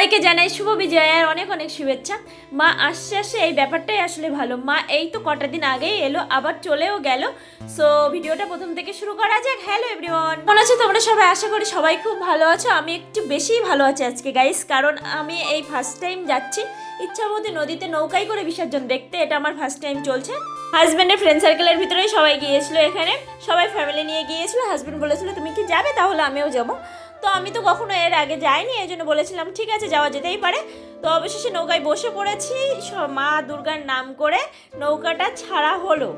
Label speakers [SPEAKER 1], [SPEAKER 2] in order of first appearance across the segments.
[SPEAKER 1] সবাইকে জানাই শুভ বিজয়ের অনেক অনেক শুভেচ্ছা। মা আসছে আসে, এই ব্যাপারটাই আসলে ভালো। মা এই তো কটা দিন আগেই এলো, আবার চলেও গেল। সো ভিডিওটা প্রথম থেকে শুরু করা যাক। হ্যালো এভরিওয়ান মনে আছে তোমরা সবাই? আশা করি সবাই খুব ভালো আছো। আমি একটু বেশিই ভালো আছি আজকে গাইস কারণ আমি এই ফার্স্ট টাইম যাচ্ছি। ইচ্ছামতি নদীতে নৌকাই করে বিসর্জন দেখতে। এটা আমার ফার্স্ট টাইম চলছে। হাজব্যান্ডের ফ্রেন্ড সার্কেলের ভিতরেই সবাই গিয়েছিল এখানে। সবাই ফ্যামিলি নিয়ে গিয়েছিল। হাজব্যান্ড বলেছিল, তুমি কি যাবে? তাহলে আমিও যাব। তো আমি তো কখনো এর আগে যাইনি, এই জন্য বলেছিলাম, ঠিক আছে, যাওয়া যেতেই পারে। তো অবশেষে নৌকায় বসে পড়েছি মা দুর্গার নাম করে নৌকাটা ছাড়া হলো।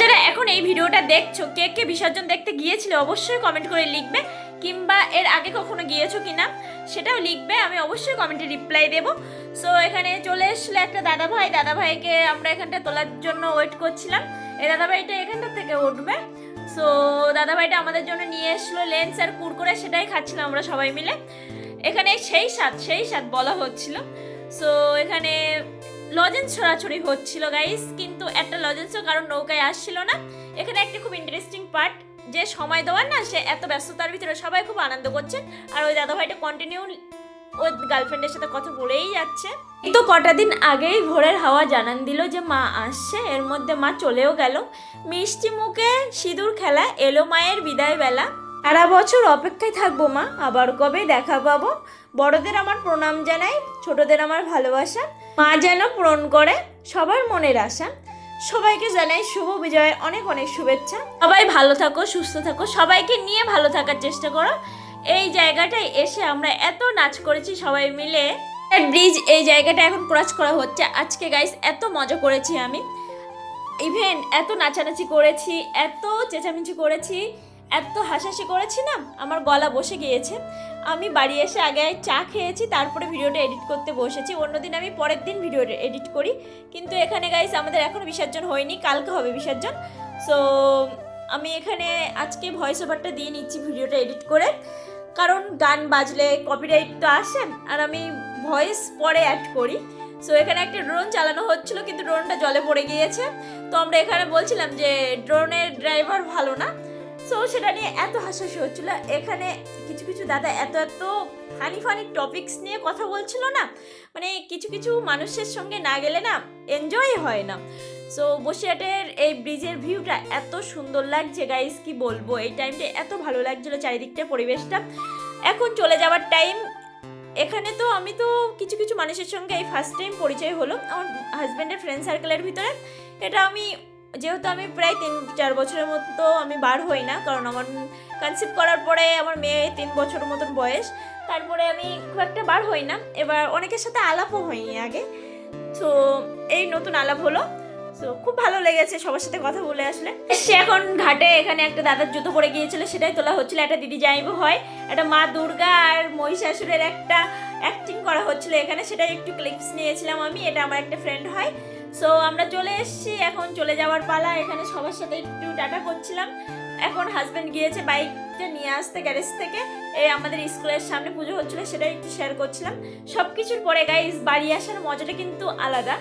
[SPEAKER 1] যারা এখন এই ভিডিওটা দেখছ, কে কে বিসর্জন দেখতে গিয়েছিলে, অবশ্যই কমেন্ট করে লিখবে, কিংবা এর আগে কখনো গিয়েছো কিনা, সেটাও লিখবে, আমি অবশ্যই কমেন্টে রিপ্লাই দেবো। সো এখানে চলে এসলো একটা দাদা ভাই দাদা ভাইকে আমরা এখানটা তোলার জন্য ওয়েট করছিলাম। এই দাদা ভাইটা এখানটা থেকে উঠবে। সো দাদা ভাইটা আমাদের জন্য নিয়ে এসলো লেন্স আর কুরকুরে সেটাই খাচ্ছিলাম আমরা সবাই মিলে। এখানে সেই স্বাদ সেই স্বাদ বলা হচ্ছিল। সো এখানে লজেন্স ছড়াছড়ি হচ্ছিল গাইস কিন্তু একটা লজেন্সও কারণ নৌকায় আসছিল না। এখানে একটা খুব ইন্টারেস্টিং পার্ট যে সময় দেওয়ার না, সে এত ব্যস্ততার ভিতরে সবাই খুব আনন্দ করছে। আর ওই দাদা ভাইটা কন্টিনিউ ওর গার্লফ্রেন্ডের সাথে কথা বলেই যাচ্ছে। তো কটা দিন আগেই ভোরের হাওয়া জানান দিল যে মা আসছে, এর মধ্যে মা চলেও গেল। মিষ্টি মুখে সিঁদুর খেলা, এলো মায়ের বিদায় বেলা সারা বছর অপেক্ষায় থাকব মা, আবার কবে দেখা পাবো? বড়দের আমার প্রণাম জানাই, ছোটদের আমার ভালোবাসা। মা যেন পূরণ করে সবার মনের আশা। সবাইকে জানাই শুভ বিজয়ের অনেক অনেক শুভেচ্ছা। সবাই ভালো থাকো, সুস্থ থাকো, সবাইকে নিয়ে ভালো থাকার চেষ্টা করো। এই জায়গাটায় এসে আমরা এত নাচ করেছি সবাই মিলে। ব্রিজ এই জায়গাটা এখন ক্রস করা হচ্ছে। আজকে গাইস এত মজা করেছি আমি। ইভেন এত নাচানাচি করেছি, এত চেঁচামেচি করেছি, এত হাসাহাসি করেছি না, আমার গলা বসে গিয়েছে। আমি বাড়ি এসে আগে চা খেয়েছি, তারপরে ভিডিওটা এডিট করতে বসেছি। অন্যদিন আমি পরের দিন ভিডিও এডিট করি। কিন্তু এখানে গাইস আমাদের এখনও বিসর্জন হয়নি, কালকে হবে বিসর্জন। সো আমি এখানে আজকে ভয়েস ওভারটা দিয়ে নিচ্ছি ভিডিওটা এডিট করে। কারণ গান বাজলে কপিরাইট তো আসে আর আমি ভয়েস পরে অ্যাড করি। সো এখানে একটা ড্রোন চালানো হচ্ছিল, কিন্তু ড্রোনটা জলে পড়ে গিয়েছে। তো আমরা এখানে বলছিলাম যে ড্রোনের ড্রাইভার ভালো না। সো সেটা নিয়ে এত হাসাহাসি হচ্ছিল। এখানে কিছু কিছু দাদা এত এত ফানি ফানি টপিকস নিয়ে কথা বলছিল না। মানে কিছু কিছু মানুষের সঙ্গে না গেলে না এনজয় হয় না। সো বসিরহাটের এই ব্রিজের ভিউটা এত সুন্দর লাগছে গাইস কি বলব? এই টাইমটা এত ভালো লাগছিল চারিদিকটা, পরিবেশটা। এখন চলে যাওয়ার টাইম এখানে তো আমি তো কিছু কিছু মানুষের সঙ্গে এই ফার্স্ট টাইম পরিচয় হলো, আমার হাজব্যান্ডের ফ্রেন্ড সার্কেলের ভিতরে। এটা আমি, যেহেতু আমি প্রায় তিন, চার বছরের মতো আমি বার হই না, কারণ আমার কনসেপ্ট করার পরে আমার মেয়ে তিন বছরের মতন বয়স, তারপরে আমি খুব একটা বার হই না। এবার অনেকের সাথে আলাপও হয়নি আগে। তো এই নতুন আলাপ হলো। তো খুব ভালো লেগেছে সবার সাথে কথা বলে আসলে। সে এখন ঘাটে এখানে একটা দাদার জুতো পরে গিয়েছিল, সেটাই তোলা হচ্ছিল। একটা দিদি যাইবো হয়, একটা মা দুর্গা আর মহিষাসুরের একটা অ্যাক্টিং করা হচ্ছিল এখানে। সেটাই একটু ক্লিপস নিয়েছিলাম আমি, এটা আমার একটা ফ্রেন্ড হয়। সো আমরা চলে এসেছি, এখন চলে যাওয়ার পালা। এখানে সবার সাথে একটু টাটা করছিলাম। এখন হাজব্যান্ড গিয়েছে বাইকটা নিয়ে আসতে গ্যারেজ থেকে। এই আমাদের স্কুলের সামনে পুজো হচ্ছিল, সেটাই একটু শেয়ার করছিলাম। সব কিছুর পরে গাইজ বাড়ি আসার মজাটা কিন্তু আলাদা।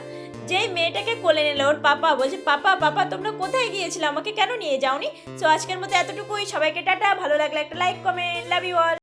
[SPEAKER 1] যেই মেয়েটাকে কোলে নিল, ওর পাপা বলছে, পাপা পাপা, তোমরা কোথায় গিয়েছিলে? আমাকে কেন নিয়ে যাওনি? সো আজকের মতো এতটুকুই। সবাইকে টাটা, ভালো লাগলে একটা like comment love you all